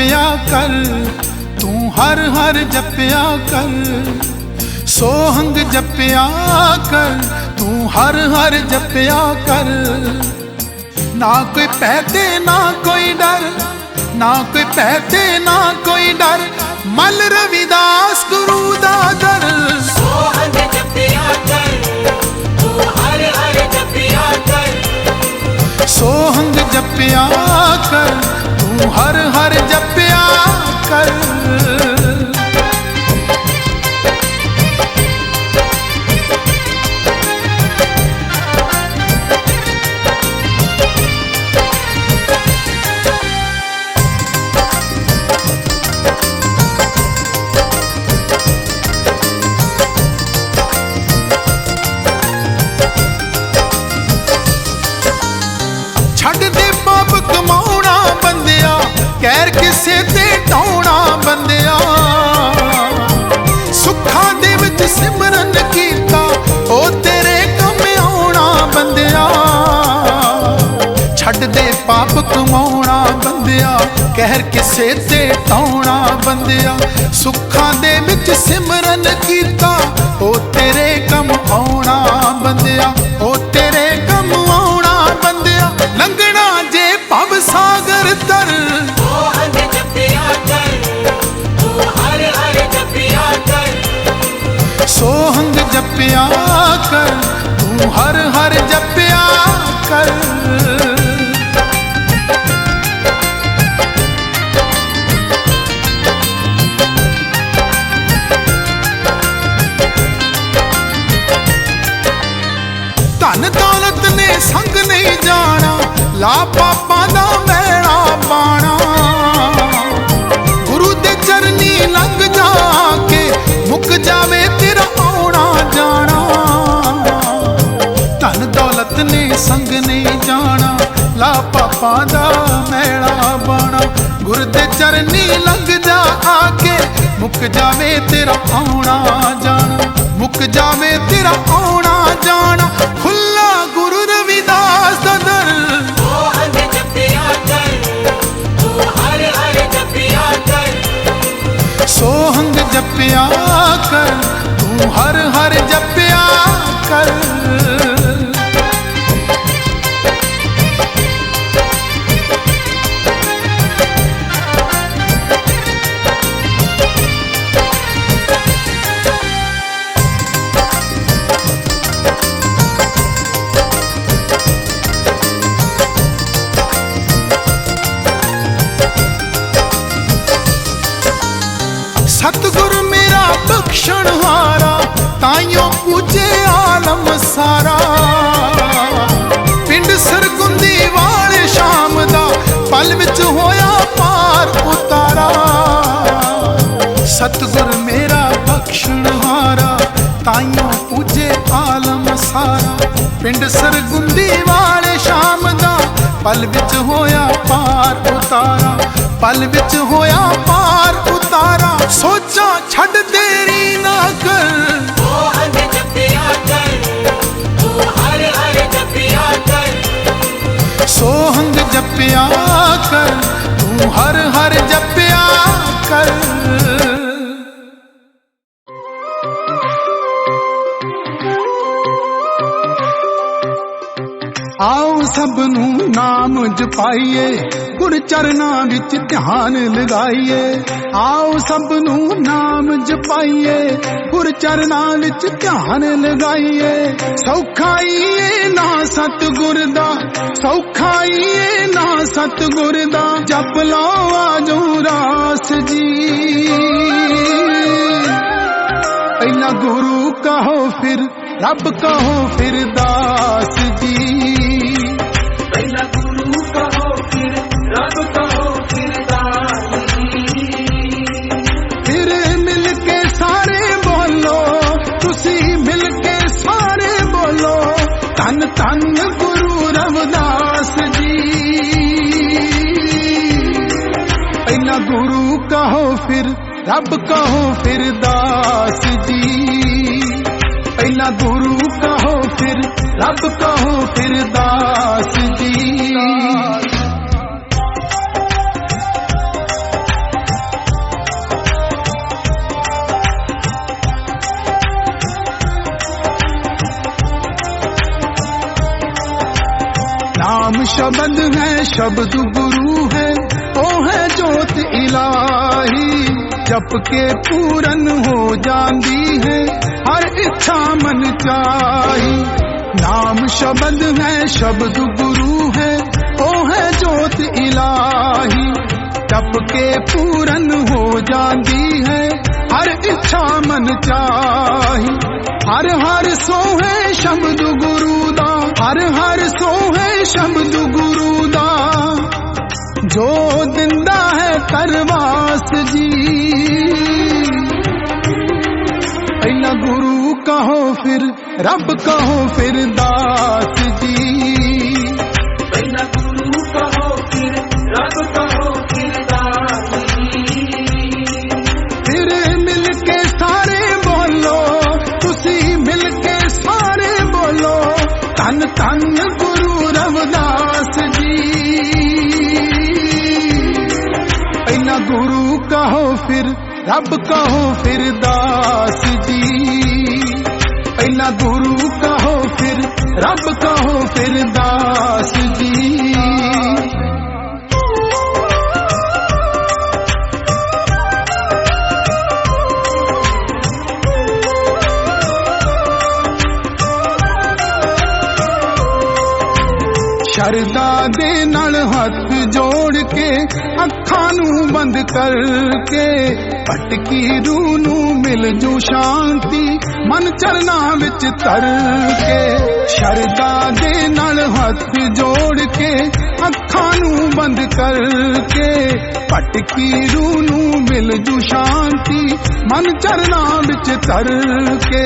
ਕਰ ਤੂੰ ਹਰ ਹਰ ਜਪਿਆ ਕਰ। ਸੋਹੰਗ ਜਪਿਆ ਕਰ ਤੂੰ ਹਰ ਹਰ ਜਪਿਆ ਕਰ। ਨਾ ਕੋਈ ਭੈ ਤੇ ਨਾ ਕੋਈ ਡਰ ਨਾ ਕੋਈ ਭੈ ਤੇ ਨਾ ਕੋਈ ਡਰ। ਮਲ ਰਵਿਦਾਸ ਗੁਰੂ ਦਾ ਦਰ ਸੋਹੰਗ ਜਪਿਆ ਕਰ ਤੂੰ ਹਰ ਹਰ ਜਪਿਆ ਕਰ। ਸੋਹੰਗ ਜਪਿਆ ਕਰ ਤੂੰ ਹਰ ਹਰ ਜਪਿਆ ਕਰ। ਕਿਸੇ ਤੇ ਢਾਉਣਾ ਬੰਦਿਆ। ਸੁੱਖਾਂ ਦੇ ਵਿੱਚ ਸਿਮਰਨ ਕੀਤਾ, ਉਹ ਤੇਰੇ ਕੰਮ ਆਉਣਾ ਬੰਦਿਆ। ਛੱਡ ਦੇ ਪਾਪ ਕਮਾਉਣਾ ਬੰਦਿਆ, ਕਹਿਰ ਕਿਸੇ ਤੇ ਢਾਉਣਾ ਬੰਦਿਆ। ਸੁੱਖਾਂ ਦੇ ਵਿੱਚ ਸਿਮਰਨ ਕੀਤਾ, ਉਹ ਤੇਰੇ ਕੰਮ ਆਉਣਾ ਬੰਦਿਆ। ਉਹ ਤੇਰੇ ਕੰਮ ਆਉਣਾ ਬੰਦਿਆ। ਲੰਘਣਾ ਜੇ ਭਵ ਸਾਗਰ ਤਰ ਕਰ ਤੂੰ ਹਰ ਹਰ ਜਪਿਆ ਕਰ। ਧਨ ਦੌਲਤ ਨੇ ਸੰਗ ਨਹੀਂ ਜਾਣਾ ਲਾ ਪਾਪ ਮੁੱਕ ਜਾਵੇ ਤੇਰਾ ਆਉਣਾ ਜਾਣਾ, ਮੁੱਕ ਜਾਵੇ ਤੇਰਾ ਆਉਣਾ ਜਾਣਾ ਖੁੱਲਾ ਗੁਰੂ ਰਵਿਦਾਸ ਦਾ ਦਰ। ਸੋਹੰਗ ਜਪਿਆ ਕਰ, ਤੂੰ ਹਰ ਹਰ ਜਪਿਆ ਕਰ। ਮੇਰਾ ਬਖਸ਼ਣ ਹਾਰਾ ਤਾਈਓ ਪੂਜੇ ਆਲਮ ਸਾਰਾ। ਪਿੰਡ ਸਰਗੁੰਦੀ ਵਾਲੇ ਸ਼ਾਮ ਦਾ ਪਲ ਵਿੱਚ ਹੋਇਆ ਪਾਰ ਉਤਾਰਾ। ਪਲ ਵਿੱਚ ਹੋਇਆ ਪਾਰ ਉਤਾਰਾ ਸੋਚਾਂ ਛੱਡ ਤੇਰੀ ਨਾ ਕਰ। ਸੋਹੰਗ ਜਪਿਆ ਕਰ ਤੂੰ ਹਰ ਹਰ ਜਪਿਆ ਆਓ ਸਭ ਨੂੰ ਨਾਮ ਜਪਾਈਏ ਗੁਰ ਚਰਨਾਂ ਵਿੱਚ ਧਿਆਨ ਲਗਾਈਏ। ਆਓ ਸਭ ਨੂੰ ਨਾਮ ਜਪਾਈਏ, ਗੁਰ ਚਰਨਾਂ ਵਿੱਚ ਧਿਆਨ ਲਗਾਈਏ। ਸੌਖਾਈਏ ਨਾ ਸਤਿਗੁਰ ਦਾ, ਸੌਖਾਈਏ ਨਾ ਸਤਿਗੁਰ ਦਾ, ਜਪ ਲਓ ਆਜੋ ਰਾਸ ਜੀ। ਪਹਿਲਾਂ ਗੁਰੂ ਕਹੋ ਫਿਰ, ਰੱਬ ਕਹੋ ਫਿਰ ਦਾਸ। कहो फिर रब कहो फिर दास जी पहला गुरु कहो फिर रब कहो फिर दास जी नाम शब्द है शब्द गुरु ਇਲਾਹੀ ਜਪ ਕੇ ਪੂਰਨ ਹੋ ਜਾਂਦੀ ਹੈ ਹਰ ਇੱਛਾ ਮਨ ਚਾਹੀ ਨਾਮ ਸ਼ਬਦ ਹੈ ਸ਼ਬਦ ਗੁਰੂ ਹੈ ਉਹ ਹੈ ਜੋਤ ਇਲਾਹੀ ਜਪ ਕੇ ਪੂਰਨ ਹੋ ਜਾਂਦੀ ਹੈ ਹਰ ਇੱਛਾ ਮਨ ਚਾਹੀ ਹਰ ਹਰ ਸੋਹੇ ਸ਼ਬਦ ਗੁਰੂ ਦਾ ਹਰ ਹਰ ਸੋਹੇ ਸ਼ਬਦ ਗੁਰੂ ਦਾ ਜੋ ਦਿੰਦਾ ਹੈ ਕਰਵਾਸ ਜੀ। ਪਹਿਲਾਂ ਗੁਰੂ ਕਹੋ ਫਿਰ ਰੱਬ ਕਹੋ ਫਿਰ ਦਾਸ ਜੀ। ਕਹੋ ਫਿਰ, ਰੱਬ ਕਹੋ ਫਿਰ ਦਾਸ ਜੀ। ਪਹਿਲਾਂ ਗੁਰੂ ਕਹੋ ਫਿਰ, ਰੱਬ ਕਹੋ ਫਿਰ ਦਾਸ ਜੀ। ਸ਼ਰਦਾ ਦੇ ਨਾਲ ਹੱਥ ਜੋੜ ਕੇ ਅੱਖਾਂ ਨੂੰ ਬੰਦ ਕਰਕੇ ਭਟਕੀ ਰੂਹ ਨੂੰ ਮਿਲ ਜੂ ਸ਼ਾਂਤੀ। ਮਨ ਚਰਨਾ ਵਿੱਚ ਤਰ ਕੇ ਸ਼ਰਦਾ ਦੇ ਨਾਲ ਹੱਥ ਜੋੜ ਕੇ, ਅੱਖਾਂ ਨੂੰ ਬੰਦ ਕਰਕੇ ਭਟਕੀ ਰੂਹ ਨੂੰ ਮਿਲ ਜੂ ਸ਼ਾਂਤੀ, ਮਨ ਚਰਨਾ ਵਿੱਚ ਤਰ ਕੇ।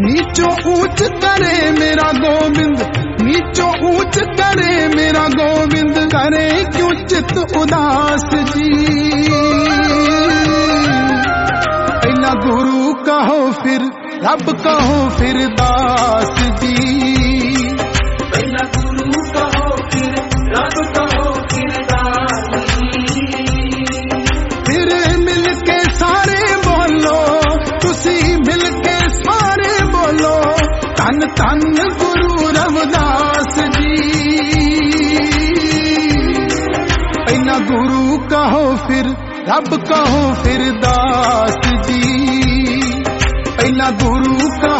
ਨੀਚੋ ਉੱਚ ਕਰੇ ਮੇਰਾ ਗੋਬਿੰਦ, ਨੀਚੋ ਉੱਚ ਕਰੇ ਮੇਰਾ ਗੋਬਿੰਦ। ਕਰੇ ਕਿਉਂ ਚਿਤ ਉਦਾਸ ਜੀ? ਪਹਿਲਾਂ ਗੁਰੂ ਕਹੋ ਫਿਰ ਰੱਬ ਕਹੋ ਫਿਰ ਦਾਸ ਜੀ। ਪਹਿਲਾ ਗੁਰੂ ਕਹੋ ਫਿਰ ਰੱਬ ਕਹੋ ਫਿਰ ਦਾਤੀ ਫਿਰ ਮਿਲ ਕੇ ਸਾਰੇ ਬੋਲੋ ਤੁਸੀਂ ਮਿਲ ਕੇ ਸਾਰੇ ਬੋਲੋ ਧੰਨ ਧੰਨ ਗੁਰੂ ਰਵਿਦਾਸ ਜੀ